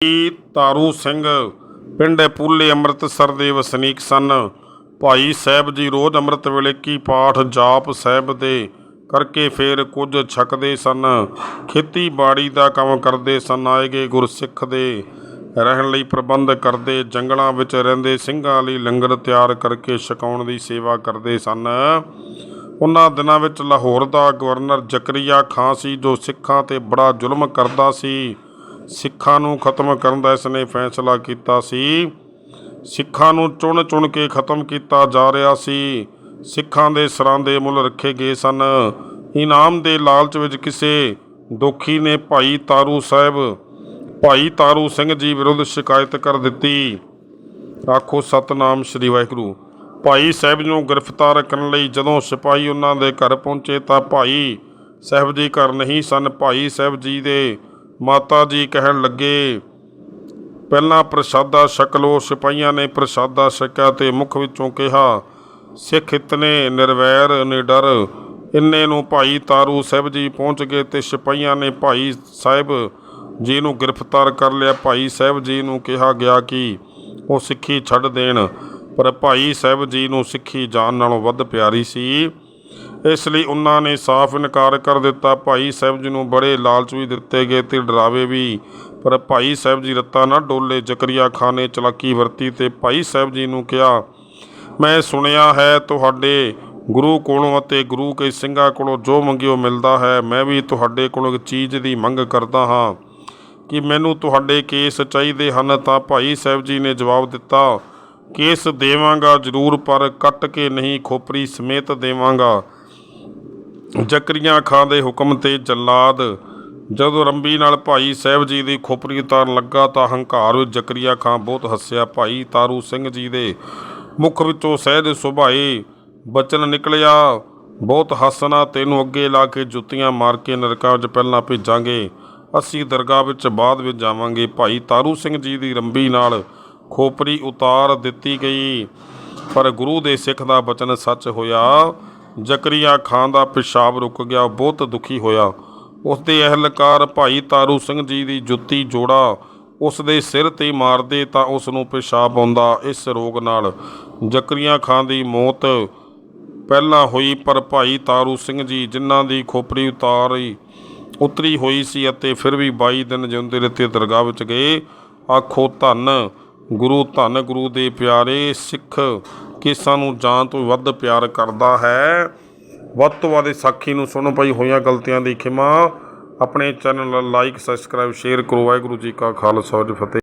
ਭਾਈ ਤਾਰੂ ਸਿੰਘ, ਪਿੰਡ ਪੂਲੇ ਅੰਮ੍ਰਿਤਸਰ ਦੇ ਵਸਨੀਕ ਸਨ। ਭਾਈ ਸਾਹਿਬ ਜੀ ਰੋਜ਼ ਅੰਮ੍ਰਿਤ ਵੇਲੇ ਕੀ ਪਾਠ ਜਾਪ ਸਾਹਿਬ ਦੇ ਕਰਕੇ ਫੇਰ ਕੁਝ ਛਕਦੇ ਸਨ। ਖੇਤੀਬਾੜੀ ਦਾ ਕੰਮ ਕਰਦੇ ਸਨ ਆਏਗੇ ਗੁਰਸਿੱਖ ਦੇ ਰਹਿਣ ਲਈ ਪ੍ਰਬੰਧ ਕਰਦੇ, ਜੰਗਲਾਂ ਵਿੱਚ ਰਹਿੰਦੇ ਸਿੰਘਾਂ ਲਈ ਲੰਗਰ ਤਿਆਰ ਕਰਕੇ ਛਕਾਉਣ ਦੀ ਸੇਵਾ ਕਰਦੇ ਸਨ। ਉਹਨਾਂ ਦਿਨਾਂ ਵਿੱਚ ਲਾਹੌਰ ਦਾ ਗਵਰਨਰ ਜ਼ਕਰੀਆ ਖਾਂ ਸੀ, ਜੋ ਸਿੱਖਾਂ ਤੇ ਬੜਾ ਜ਼ੁਲਮ ਕਰਦਾ ਸੀ। ਸਿੱਖਾਂ ਨੂੰ ਖਤਮ ਕਰਨ ਦਾ ਇਸ ਨੇ ਫੈਸਲਾ ਕੀਤਾ ਸੀ। ਸਿੱਖਾਂ ਨੂੰ ਚੁਣ ਚੁਣ ਕੇ ਖਤਮ ਕੀਤਾ ਜਾ ਰਿਹਾ ਸੀ। ਸਿੱਖਾਂ ਦੇ ਸਰਾਂ ਦੇ ਮੁੱਲ ਰੱਖੇ ਗਏ ਸਨ। ਇਨਾਮ ਦੇ ਲਾਲਚ ਵਿੱਚ ਕਿਸੇ ਦੁਖੀ ਨੇ ਭਾਈ ਤਾਰੂ ਸਾਹਿਬ, ਭਾਈ ਤਾਰੂ ਸਿੰਘ ਜੀ ਵਿਰੁੱਧ ਸ਼ਿਕਾਇਤ ਕਰ ਦਿੱਤੀ। ਆਖੋ, ਸਤਨਾਮ ਸ੍ਰੀ ਵਾਹਿਗੁਰੂ। ਭਾਈ ਸਾਹਿਬ ਨੂੰ ਗ੍ਰਿਫਤਾਰ ਕਰਨ ਲਈ ਜਦੋਂ ਸਿਪਾਹੀ ਉਹਨਾਂ ਦੇ ਘਰ ਪਹੁੰਚੇ ਤਾਂ ਭਾਈ ਸਾਹਿਬ ਜੀ ਘਰ ਨਹੀਂ ਸਨ। ਭਾਈ ਸਾਹਿਬ ਜੀ ਦੇ ਮਾਤਾ ਜੀ ਕਹਿਣ ਲੱਗੇ, ਪਹਿਲਾਂ ਪ੍ਰਸ਼ਾਦਾ ਛਕ ਲੋ ਸਿਪਾਹੀਆਂ ਨੇ ਪ੍ਰਸ਼ਾਦਾ ਛਕਿਆ ਤੇ ਮੁਖ ਵਿੱਚੋਂ ਕਿਹਾ, ਸਿੱਖ ਇਤਨੇ ਨਿਰਵੈਰ ਨਿਡਰ ਇੰਨੇ ਨੂੰ ਭਾਈ ਤਾਰੂ ਸਾਹਿਬ ਜੀ ਪਹੁੰਚ ਗਏ ਤੇ ਸਿਪਾਹੀਆਂ ਨੇ ਭਾਈ ਸਾਹਿਬ ਜੀ ਨੂੰ ਗ੍ਰਿਫਤਾਰ ਕਰ ਲਿਆ। ਭਾਈ ਸਾਹਿਬ ਜੀ ਨੂੰ ਕਿਹਾ ਗਿਆ ਕਿ ਉਹ ਸਿੱਖੀ ਛੱਡ ਦੇਣ, ਪਰ ਭਾਈ ਸਾਹਿਬ ਜੀ ਨੂੰ ਸਿੱਖੀ ਜਾਨ ਨਾਲੋਂ ਵੱਧ ਪਿਆਰੀ ਸੀ। ਇਸ ਲਈ ਉਹਨਾਂ ਨੇ ਸਾਫ਼ ਇਨਕਾਰ ਕਰ ਦਿੱਤਾ। ਭਾਈ ਸਾਹਿਬ ਜੀ ਨੂੰ ਬੜੇ ਲਾਲਚ ਵੀ ਦਿੱਤੇ ਗਏ ਤੇ ਡਰਾਵੇ ਵੀ। ਪਰ ਭਾਈ ਸਾਹਿਬ ਜੀ ਰੱਤਾ ਨਾ ਡੋਲੇ, ਜ਼ਕਰੀਆ ਖਾਨ ਨੇ ਚਲਾਕੀ ਵਰਤੀ ਤੇ ਭਾਈ ਸਾਹਿਬ ਜੀ ਨੂੰ ਕਿਹਾ, ਮੈਂ ਸੁਣਿਆ ਹੈ ਤੁਹਾਡੇ ਗੁਰੂ ਕੋਲੋਂ ਅਤੇ ਗੁਰੂ ਕੇ ਸਿੰਘਾਂ ਕੋਲੋਂ ਜੋ ਮੰਗਿਓ ਮਿਲਦਾ ਹੈ, ਮੈਂ ਵੀ ਤੁਹਾਡੇ ਕੋਲੋਂ ਇੱਕ ਚੀਜ਼ ਦੀ ਮੰਗ ਕਰਦਾ ਹਾਂ। ਕਿ ਮੈਨੂੰ ਤੁਹਾਡੇ ਕੇਸ ਚਾਹੀਦੇ ਹਨ? ਤਾਂ ਭਾਈ ਸਾਹਿਬ ਜੀ ਨੇ ਜਵਾਬ ਦਿੱਤਾ ਕੇਸ ਦੇਵਾਂਗਾ ਜ਼ਰੂਰ, ਪਰ ਕੱਟ ਕੇ ਨਹੀਂ ਖੋਪਰੀ ਸਮੇਤ ਦੇਵਾਂਗਾ। ਜ਼ਕਰੀਆ ਖਾਂ ਦੇ ਹੁਕਮ ਤੇ ਜੱਲਾਦ। ਜਦੋਂ ਰੰਬੀ ਨਾਲ ਭਾਈ ਸਾਹਿਬ ਜੀ ਦੀ ਖੋਪਰੀ ਉਤਾਰਨ ਲੱਗਾ ਤਾਂ ਹੰਕਾਰ ਵਿੱਚ ਜ਼ਕਰੀਆ ਖਾਂ ਬਹੁਤ ਹੱਸਿਆ। ਭਾਈ ਤਾਰੂ ਸਿੰਘ ਜੀ ਦੇ ਮੁਖ ਵਿੱਚੋਂ ਸਹਿਜ ਸੁਭਾਏ ਬਚਨ ਨਿਕਲਿਆ। ਬਹੁਤ ਹੱਸਣਾ, ਤੈਨੂੰ ਅੱਗੇ ਲਾ ਕੇ ਜੁੱਤੀਆਂ ਮਾਰ ਕੇ ਨਰਕਾਂ ਵਿੱਚ ਪਹਿਲਾਂ ਭੇਜਾਂਗੇ। ਅਸੀਂ ਦਰਗਾਹ ਵਿੱਚ ਬਾਅਦ ਵਿੱਚ ਜਾਵਾਂਗੇ। ਭਾਈ ਤਾਰੂ ਸਿੰਘ ਜੀ ਦੀ ਰੰਬੀ ਨਾਲ ਖੋਪਰੀ ਉਤਾਰ ਦਿੱਤੀ ਗਈ। ਪਰ ਗੁਰੂ ਦੇ ਸਿੱਖ ਦਾ ਬਚਨ ਸੱਚ ਹੋਇਆ। ਜ਼ਕਰੀਆ ਖਾਨ ਦਾ ਪਿਸ਼ਾਬ ਰੁਕ ਗਿਆ, ਬਹੁਤ ਦੁਖੀ ਹੋਇਆ। ਉਸ ਦੇ ਅਹਿਲਕਾਰ ਭਾਈ ਤਾਰੂ ਸਿੰਘ ਜੀ ਦੀ ਜੁੱਤੀ ਜੋੜਾ ਉਸ ਦੇ ਸਿਰ ਤੇ ਮਾਰਦੇ ਤਾਂ ਉਸ ਨੂੰ ਪਿਸ਼ਾਬ ਆਉਂਦਾ ਇਸ ਰੋਗ ਨਾਲ। ਜ਼ਕਰੀਆ ਖਾਨ ਦੀ ਮੌਤ ਪਹਿਲਾਂ ਹੋਈ, ਪਰ ਭਾਈ ਤਾਰੂ ਸਿੰਘ ਜੀ ਜਿਨ੍ਹਾਂ ਦੀ ਖੋਪਰੀ ਉਤਾਰੀ, ਉਤਰੀ ਹੋਈ ਸੀ ਅਤੇ ਫਿਰ ਵੀ 22 ਦਿਨ ਜਿਉਂਦੇ ਰਹੇ ਦਰਗਾਹ ਵਿੱਚ ਗਏ। ਆਖੋ ਧੰਨ ਗੁਰੂ ਧੰਨ ਗੁਰੂ ਦੇ ਪਿਆਰੇ ਸਿੱਖ ਕੇਸਾਂ ਨੂੰ ਜਾਨ ਤੋਂ ਵੱਧ ਪਿਆਰ ਕਰਦਾ ਹੈ। ਵੱਧ ਤੋਂ ਵੱਧ ਸਾਖੀ ਨੂੰ ਸੁਣੋ ਭਾਈ ਹੋਈਆਂ ਗਲਤੀਆਂ ਦੀ ਖਿਮਾ। ਆਪਣੇ ਚੈਨਲ ਲਾਈਕ ਸਬਸਕ੍ਰਾਈਬ ਸ਼ੇਅਰ ਕਰੋ। ਵਾਹਿਗੁਰੂ ਜੀ ਕਾ ਖਾਲਸਾ ਜੀ ਫਤਿਹ।